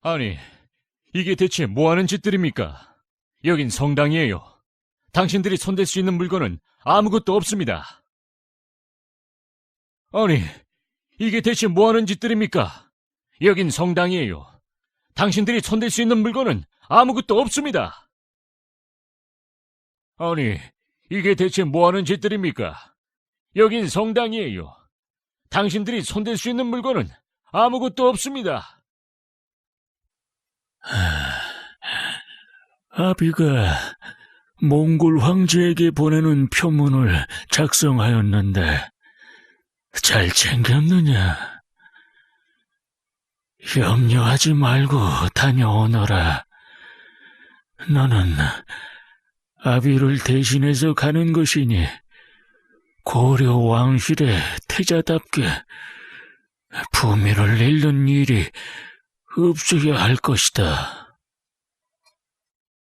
아니, 이게 대체 뭐 하는 짓들입니까? 여긴 성당이에요. 당신들이 손댈 수 있는 물건은 아무것도 없습니다. 아니, 이게 대체 뭐 하는 짓들입니까? 여긴 성당이에요. 당신들이 손댈 수 있는 물건은 아무것도 없습니다. 아니, 이게 대체 뭐 하는 짓들입니까? 여긴 성당이에요. 당신들이 손댈 수 있는 물건은 아무것도 없습니다. 아비가 몽골 황제에게 보내는 표문을 작성하였는데 잘 챙겼느냐? 염려하지 말고 다녀오너라. 너는 아비를 대신해서 가는 것이니 고려 왕실의 태자답게 부미를 잃는 일이 없어야 할 것이다.